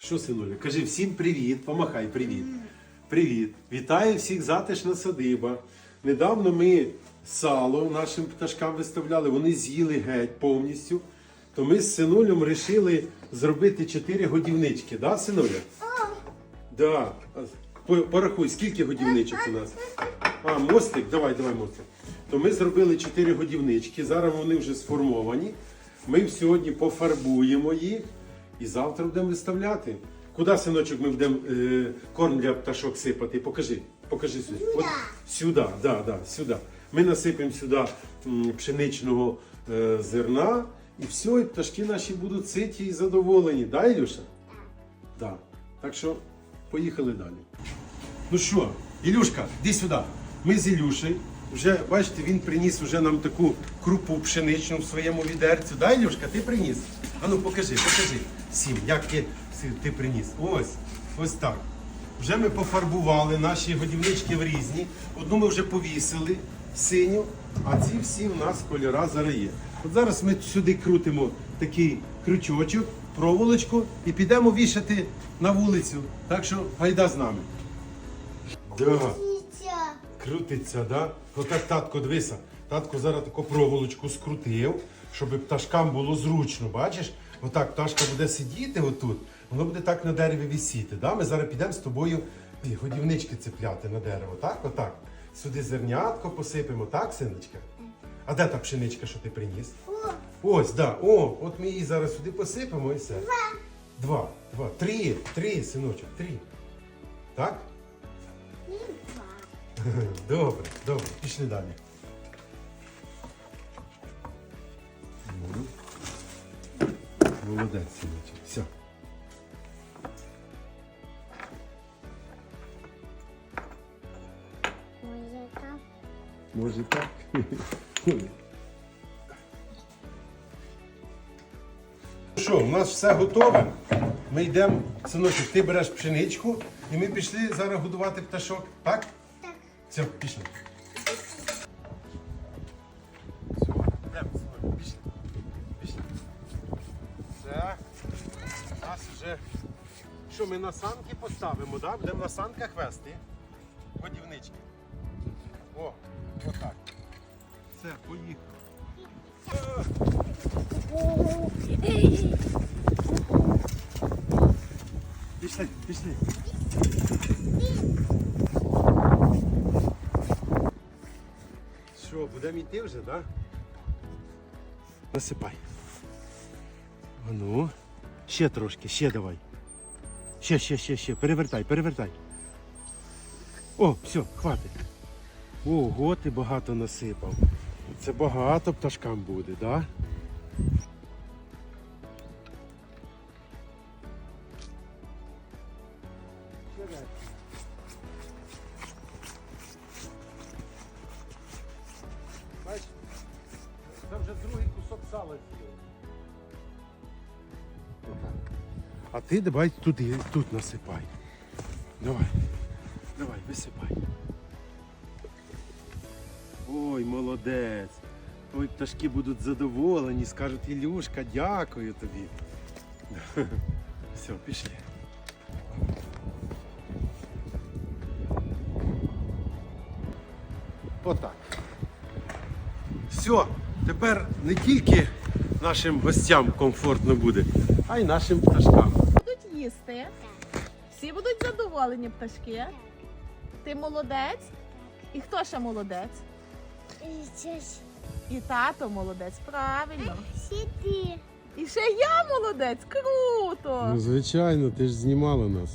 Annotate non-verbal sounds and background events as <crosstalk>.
Що, синуля? Кажи всім привіт, помахай привіт. Привіт. Вітаю всіх затишна садиба. Недавно ми сало нашим пташкам виставляли, вони з'їли геть повністю. То ми з синулем вирішили зробити чотири годівнички, да, синуля? Да. Порахуй, скільки годівничок у нас? А, мостик, давай, давай мостик. То ми зробили чотири годівнички. Зараз вони вже сформовані. Ми сьогодні пофарбуємо їх і завтра будемо виставляти. Куди, синочок, ми будемо е, корм для пташок сипати? Покажи. Покажи сюди. От, сюди, да, да, сюди. Ми насипемо сюди м, пшеничного е, зерна, і все, і пташки наші будуть ситі і задоволені. Да, Ілюша? Да. Так що поїхали далі. Ну що, Ілюшка, іди сюди. Ми з Ілюшею. Вже, бачите, він приніс вже нам таку крупу пшеничну в своєму відерцю. Да, Ілюшка, ти приніс? Ану, покажи, покажи всім, як ти, ти приніс. Ось, ось так. Вже ми пофарбували наші годівнички в різні. Одну ми вже повісили синю, а ці всі в нас кольора зараз є. От зараз ми сюди крутимо такий крючочок, проволочку і підемо вішати на вулицю. Так що гайда з нами. Да. Крутиться, да? Отак татко дивися. Татко зараз таку проволочку скрутив, щоб пташкам було зручно. Бачиш? Отак пташка буде сидіти отут, воно буде так на дереві висіти. Да? Ми зараз підемо з тобою ті годівнички цепляти на дерево. Так, отак. Сюди зернятко посипемо, так, синочка? А де та пшеничка, що ти приніс? Ось, да. О, от ми її зараз сюди посипемо і все. Два. Два. Три. Три, синочок, три. Так? <laughs> Добре, добре, пішли далі. Ну. Молодець, синочок. Все. Може так? Ну Що, у нас все готове. Ми йдемо, синочок, ти береш пшеничку і ми пішли зараз годувати пташок. Так? Все, пішли. Все, йдемо, синочок, пішли. Пішли. Вже. Що, ми на санки поставимо, да? Будемо на санках вести. Годівнички. О, отак. Все, поїхали. Пішли, пішли. Що, будемо йти вже, так? Насипай. А ну. Ще трошки, ще давай. Ще, ще, ще, ще. Перевертай, перевертай. О, все, хватить. Ого, ти багато насипав. Це багато пташкам буде, так? Да? А ти давай туди, тут насипай. Давай. Давай, висипай. Ой, молодець. Ой, пташки будуть задоволені, скажуть, Ілюшка, дякую тобі. <laughs> Все, пішли. Отак. Все, тепер не тільки нашим гостям комфортно буде, а й нашим пташкам. будуть їсти. Всі будуть задоволені пташки. Ти молодець. І хто ще молодець? І тато молодець, правильно. І ще я молодець, круто! звичайно, ти ж знімала нас.